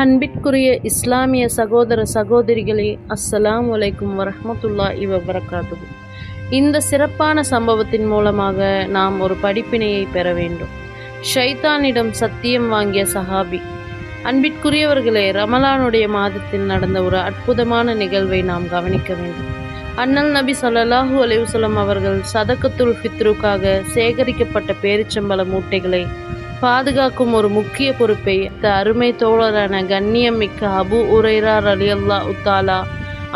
அன்பிற்குரிய இஸ்லாமிய சகோதர சகோதரிகளே அஸ்ஸலாம் வலைக்கும் வரஹ்மத்துல்லாஹி வபரகாத்துஹு. இந்த சிறப்பான சம்பவத்தின் மூலமாக நாம் ஒரு படிப்பினையை பெற வேண்டும். ஷைத்தானிடம் சத்தியம் வாங்கிய சஹாபி அன்பிற்குரியவர்களே ரமலானுடைய மாதத்தில் நடந்த ஒரு அற்புதமான நிகழ்வை நாம் கவனிக்க வேண்டும். அண்ணல் நபி ஸல்லல்லாஹு அலைவுசலம் அவர்கள் சதக்கத்துல் ஃபித்ருக்காக சேகரிக்கப்பட்ட பேரிச்சம்பழ மூட்டைகளை பாதுகாக்கும் ஒரு முக்கிய பொறுப்பை இந்த அருமை தோழரான கண்ணியம் மிக்க அபு உரைரா அல்லா உத்தாலா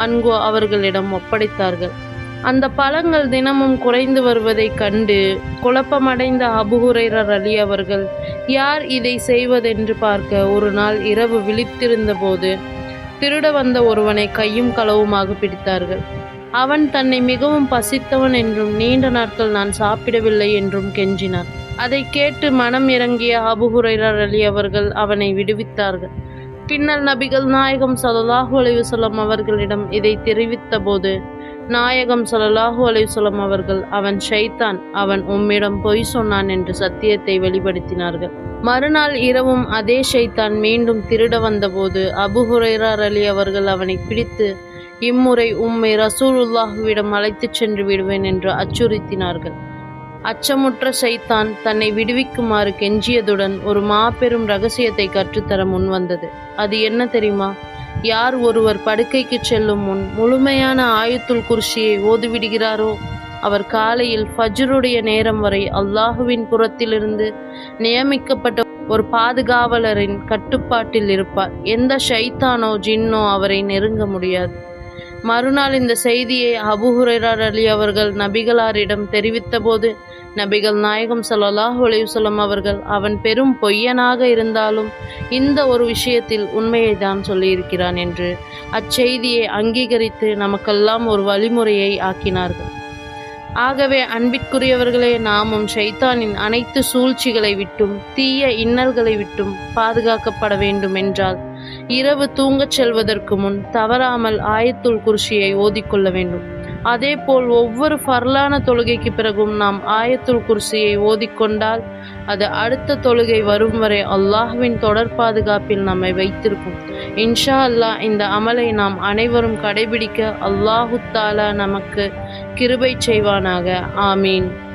அன்கோ அவர்களிடம் ஒப்படைத்தார்கள். அந்த பழங்கள் தினமும் குறைந்து வருவதைக் கண்டு குழப்பமடைந்த அபு அலி அவர்கள் யார் இதை செய்வதென்று பார்க்க ஒரு நாள் இரவு விழித்திருந்த போது திருட வந்த ஒருவனை கையும் களவுமாக பிடித்தார்கள். அவன் தன்னை மிகவும் பசித்தவன் என்றும் நீண்ட நாட்கள் நான் சாப்பிடவில்லை என்றும் கெஞ்சினான். அதை கேட்டு மனம் இறங்கிய அபு அலி அவர்கள் அவனை விடுவித்தார்கள். பின்னர் நபிகள் நாயகம் ஸல்லல்லாஹு அலைஹி அவர்களிடம் இதை தெரிவித்த போது நாயகம் ஸல்லல்லாஹு அலைஹி அவர்கள் அவன் ஷைத்தான் அவன் உம்மிடம் பொய் சொன்னான் என்று சத்தியத்தை வெளிப்படுத்தினார்கள். மறுநாள் இரவும் அதே ஷைத்தான் மீண்டும் திருட வந்தபோது அபு ஹுரைரா அலி அவர்கள் அவனை பிடித்து இம்முறை உம்மை ரசூலுல்லாஹுவிடம் அழைத்துச் சென்று விடுவேன் என்று அச்சுறுத்தினார்கள். அச்சமுற்ற சைத்தான் தன்னை விடுவிக்குமாறு கெஞ்சியதுடன் ஒரு மாபெரும் ரகசியத்தை கற்றுத்தர முன்வந்தது. அது என்ன தெரியுமா? யார் ஒருவர் படுக்கைக்கு செல்லும் முன் முழுமையான ஆயத்துல் குர்ஷியை ஓதுவிடுகிறாரோ? அவர் காலையில் ஃபஜ்ருடைய நேரம் வரை அல்லாஹுவின் புறத்திலிருந்து நியமிக்கப்பட்ட ஒரு பாதுகாவலரின் கட்டுப்பாட்டில் இருப்பார். எந்த ஷைத்தானோ ஜின்னோ அவரை நெருங்க முடியாது. மறுநாள் இந்த செய்தியை அபுஹுரர் அலி அவர்கள் நபிகளாரிடம் தெரிவித்தபோது நபிகள் நாயகம் ஸல்லல்லாஹு அலைஹி அவர்கள் அவன் பெரும் பொய்யனாக இருந்தாலும் இந்த ஒரு விஷயத்தில் உண்மையை தான் சொல்லியிருக்கிறான் என்று அச்செய்தியை அங்கீகரித்து நமக்கெல்லாம் ஒரு வழிமுறையை ஆக்கினார்கள். ஆகவே அன்பிற்குரியவர்களே நாமும் ஷைத்தானின் அனைத்து சூழ்ச்சிகளை விட்டும் தீய இன்னல்களை விட்டும் பாதுகாக்கப்பட வேண்டும் என்றால் இரவு தூங்கச் செல்வதற்கு முன் தவறாமல் ஆயத்துள் குர்ஷியை ஓதிக்கொள்ள வேண்டும். அதேபோல் ஒவ்வொரு ஃபர்லான தொழுகைக்கு பிறகும் நாம் ஆயத்துல் குர்சியை ஓதிக்கொண்டால் அது அடுத்த தொழுகை வரும் வரை அல்லாஹுவின் தொடர் பாதுகாப்பில் நம்மை வைத்திருக்கும். இன்ஷா அல்லாஹ் இந்த அமலை நாம் அனைவரும் கடைபிடிக்க அல்லாஹு தாலா நமக்கு கிருபை செய்வானாக. ஆமீன்.